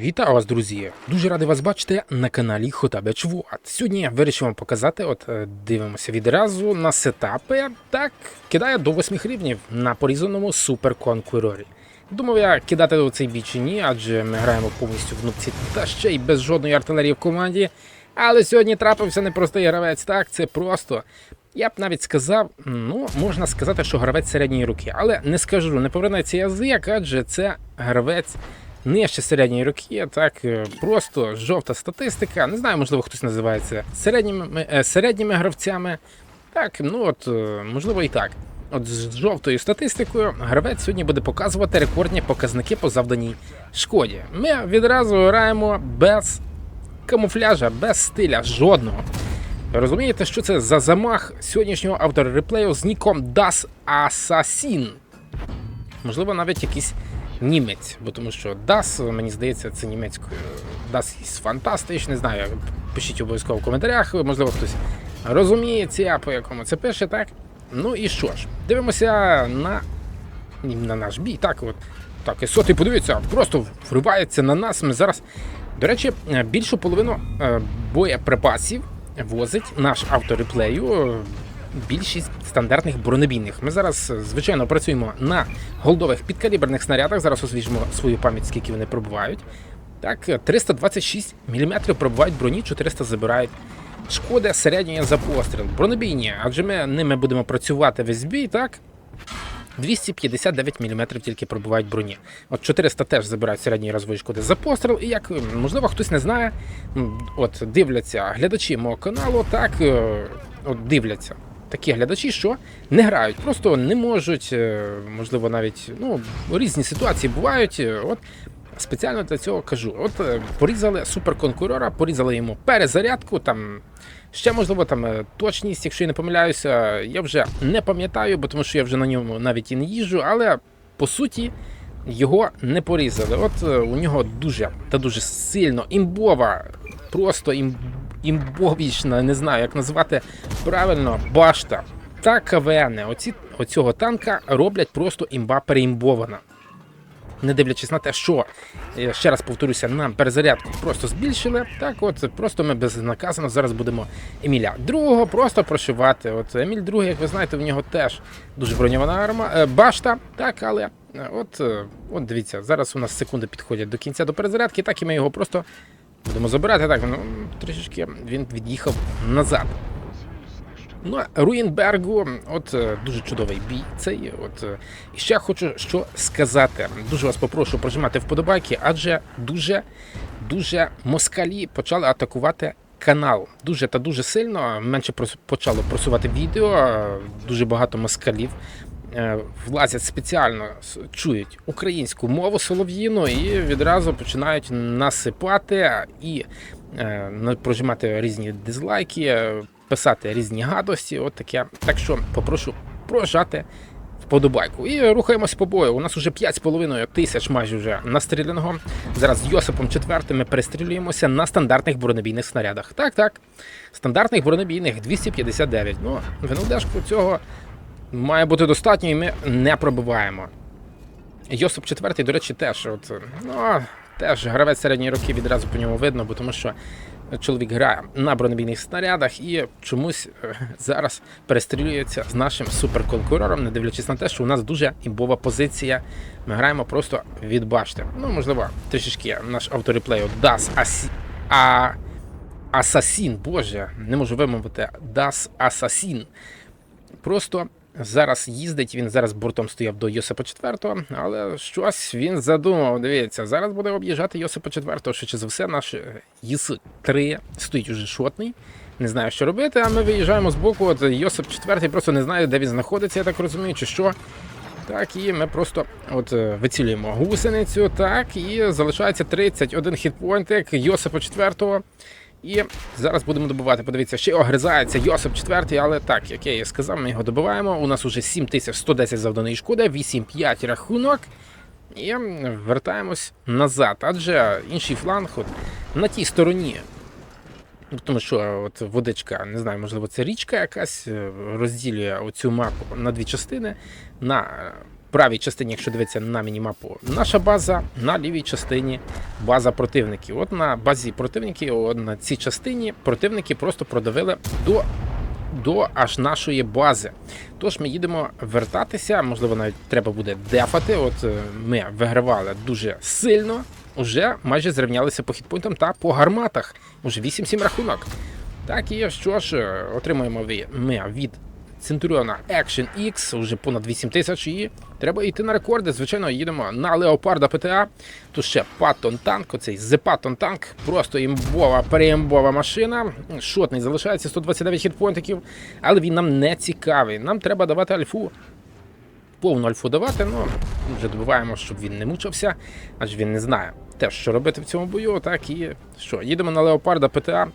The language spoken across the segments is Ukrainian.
Вітаю вас, друзі! Дуже радий вас бачити на каналі Хотабеч Вот. Сьогодні вирішив вам показати, от е, дивимося відразу на сетапи. Так, кидає до 8 рівнів на порізаному Супер Конкурорі. Думав я кидати у цей бій чи ні, адже ми граємо повністю в нубці та ще й без жодної артилерії в команді. Але сьогодні трапився непростий гравець. Так, це просто. Я б навіть сказав, ну, можна сказати, що гравець середньої руки, але не скажу, не повернеться язик, адже це гравець нижче середньої руки, так е, просто жовта статистика. Не знаю, можливо, хтось називається середніми, е, середніми гравцями. Так, ну от, е, можливо, і так. От з жовтою статистикою гравець сьогодні буде показувати рекордні показники по завданій шкоді. Ми відразу граємо без камуфляжа, без стиля, жодного. Розумієте, що це за замах сьогоднішнього автора реплею з ніком Das Assassin? Можливо, навіть якийсь німець, бо тому що Das, мені здається, це німецькою. Das is fantastisch, не знаю. Пишіть обов'язково в коментарях, можливо, хтось розуміється, по якому це пише, так? Ну і що ж, дивимося на, на наш бій. Так, от. Так, і сотий, подивіться, просто вривається на нас. Ми зараз. До речі, більшу половину е, боєприпасів возить наш автореплею. Е, Більшість стандартних бронебійних. Ми зараз, е, звичайно, працюємо на голдових підкаліберних снарядах. Зараз освіжимо свою пам'ять, скільки вони пробувають. Так, е, 326 мм пробувають броні, 400 забирають. Шкода середньої за постріл. Бронебійні, адже ми ними будемо працювати весь бій, так? 259 мм тільки пробувають броні. От 400 теж забирають середньої розової шкоди за постріл. І як можливо хтось не знає, от дивляться глядачі мого каналу, так е, от дивляться. Такі глядачі, що не грають, просто не можуть, е, можливо, навіть ну, різні ситуації бувають. е, От спеціально для цього кажу: от е, порізали суперконкурора, порізали йому перезарядку, там ще можливо там точність, якщо я не помиляюся, я вже не пам'ятаю, бо тому що я вже на ньому навіть і не їжджу, але по суті. Його не порізали. От у нього дуже та дуже сильно імбова, просто ім, імбовічна, не знаю, як назвати правильно, башта та КВН. Оці, оцього танка роблять просто імба переімбована. Не дивлячись на те, що е, ще раз повторюся, нам перезарядку просто збільшили. Так, от просто ми безнаказано зараз будемо Еміля другого просто прошивати. От Еміль другий, як ви знаєте, в нього теж дуже броньована арма е, башта. Так, але е, от, от дивіться, зараз у нас секунди підходять до кінця до перезарядки, так і ми його просто будемо забирати. Так, ну трішечки він від'їхав назад. Ну, а Руїнбергу, от е, дуже чудовий бій цей. От е, і ще хочу що сказати. Дуже вас попрошу прожимати вподобайки, адже дуже дуже москалі почали атакувати канал. Дуже та дуже сильно. Менше почало просувати відео. е, Дуже багато москалів. Е, Влазять спеціально, чують українську мову солов'їну і відразу починають насипати і е, прожимати різні дизлайки, е, писати різні гадості. От таке. Так що попрошу прожати вподобайку. І рухаємось по бою. У нас уже 5,5 тисяч майже вже настріляного. Зараз з Йосипом IV ми перестрілюємося на стандартних бронебійних снарядах. Так, так. Stандартних бронебійних 259. Ну, ВНЛДшку цього має бути достатньо, і ми не пробиваємо. Йосип IV, до речі, теж. От, ну, теж гравець середньої роки відразу по ньому видно, бо тому що чоловік грає на бронебійних снарядах і чомусь е, зараз перестрілюється з нашим суперконкурором, не дивлячись на те, що у нас дуже імбова позиція. Ми граємо просто від башти. Ну, можливо, трішечки наш автореплей Assi... А... Асасін, боже, не можу вимовити Das Assassin. Просто зараз їздить, він зараз бортом стояв до Йосипа IV, але щось він задумав. Дивіться, зараз буде об'їжджати Йосипа IV, швидше за все, наш ЄС-3 стоїть уже шотний. Не знаю, що робити, а ми виїжджаємо з боку. От Йосип IV просто не знає, де він знаходиться, я так розумію, чи що. Так, і ми просто от е, вицілюємо гусеницю, так, і залишається 31 хітпойнтик Йосипа IV. І зараз будемо добивати. Подивіться, ще огризається Йосип IV, але так, як я і сказав, ми його добиваємо. У нас уже 7110 завданої шкоди, 8-5 рахунок. І вертаємось назад. Адже інший фланг от, на тій стороні. Тому що от водичка, не знаю, можливо, це річка якась е, розділює оцю мапу на дві частини. На правій частині, якщо дивитися на мінімапу, наша база, на лівій частині база противників. От на базі противників, от на цій частині противники просто продавили до, до аж нашої бази. Тож ми їдемо вертатися, можливо, навіть треба буде дефати. От е, ми вигравали дуже сильно, уже майже зрівнялися по хітпойнтам та по гарматах. Уже 8-7 рахунок. Так і що ж, е, отримуємо ми від Центуріона Action X, вже понад 8 тисяч, і треба йти на рекорди. Звичайно, їдемо на Леопарда ПТА. Тут ще Паттон танк, оцей The Patton танк, просто імбова, переімбова машина. Шотний залишається 129 хітпоінтиків, але він нам не цікавий. Нам треба давати альфу. Повну альфу давати, ну вже добиваємо, щоб він не мучився, адже він не знає те, що робити в цьому бою. Так і що, їдемо на Леопарда ПТА.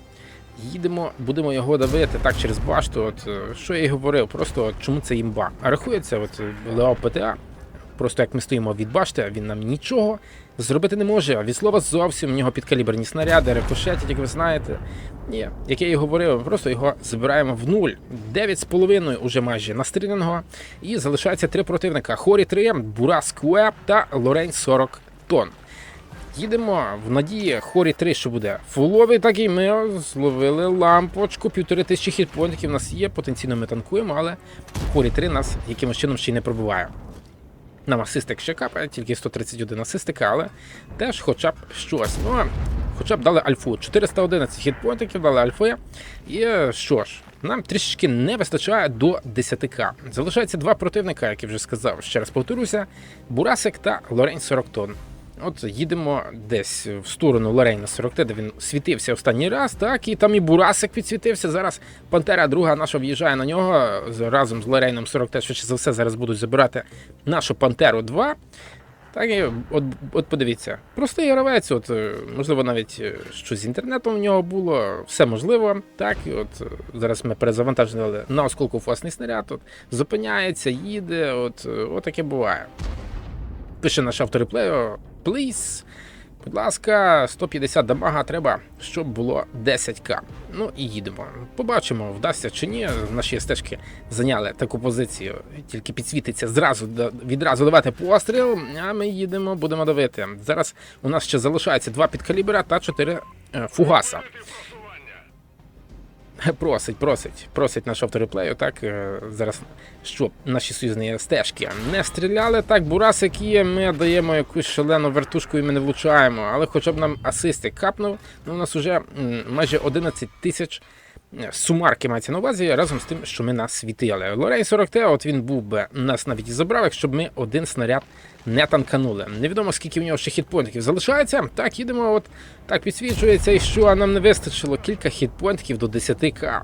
Їдемо, будемо його давити так через башту. От е, що я і говорив, просто от, чому це імба. А рахується, от е, Лео ПТА, просто як ми стоїмо від башти, він нам нічого зробити не може. Від слова зовсім в нього підкаліберні снаряди, рикошетять, як ви знаєте. Ні, як я і говорив, просто його збираємо в нуль. 9,5 уже майже настріляного. І залишається три противника: Хорі 3, Бурас Куе та Лорень 40 тонн. Їдемо в надії хорі 3, що буде фуловий, і ми зловили лампочку, півтори тисячі хітпоінтів у нас є, потенційно ми танкуємо, але хорі 3 нас якимось чином ще й не пробиває. Нам асистик ще капає, тільки 131 асистика, але теж хоча б щось. Ну, хоча б дали альфу. 411 хітпоінтів дали альфи. І що ж, нам трішечки не вистачає до 10к. Залишається два противника, як я вже сказав. Ще раз повторюся: Бурасик та Лорень 40 тонн. От їдемо десь в сторону Лорейна 40, де він світився останній раз, так, і там і Бурасик підсвітився. Зараз Пантера друга наша в'їжджає на нього разом з Лорейном 40, швидше за все, зараз будуть забирати нашу Пантеру 2. Так і от, от подивіться, простий гравець, от е, можливо, навіть е, щось з інтернетом в нього було, все можливо. Так, і от е, зараз ми перезавантажили на осколку фосний снаряд, от, зупиняється, їде, от, от таке буває. Пише наш автор реплею, please, будь ласка, 150 дамага треба, щоб було 10к. Ну і їдемо. Побачимо, вдасться чи ні. Наші стежки зайняли таку позицію, тільки підсвітиться зразу відразу давати постріл. А ми їдемо, будемо давити. Зараз у нас ще залишається два підкалібера та чотири е, фугаса. Просить, просить, просить наш автореплею, так е, зараз щоб наші союзні стежки не стріляли. Так, бурасик є, ми даємо якусь шалену вертушку і ми не влучаємо, але хоча б нам асисти капнув. Ну, у нас вже майже 11 тисяч сумарки мається на увазі разом з тим, що ми нас світили. Лорей 40 Т, от він був би нас навіть і забрав, якщо б ми один снаряд не танканули. Невідомо скільки в нього ще хітпоінтів залишається. Так, їдемо, от так підсвічується, і що нам не вистачило кілька хітпоінтів до 10к.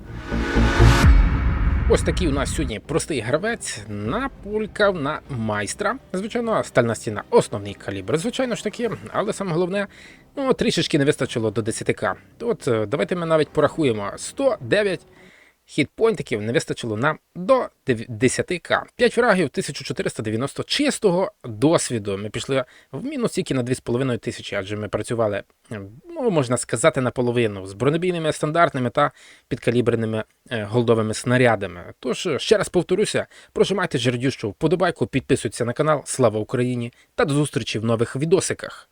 Ось такий у нас сьогодні простий гравець напулькав на майстра. Звичайно, стальна стіна основний калібр. Звичайно ж таки, але саме головне, ну трішечки не вистачило до 10к. От е, давайте ми навіть порахуємо 109 хітпойнтиків не вистачило нам до 10к. 5 фрагів, 1490 чистого досвіду. Ми пішли в мінус тільки на 2,5 тисячі, адже ми працювали, е, ну можна сказати, наполовину з бронебійними стандартними та підкаліберними е, голдовими снарядами. Тож ще раз повторюся, прожимайте жердющу вподобайку, підписуйтесь на канал. Слава Україні та до зустрічі в нових відосиках.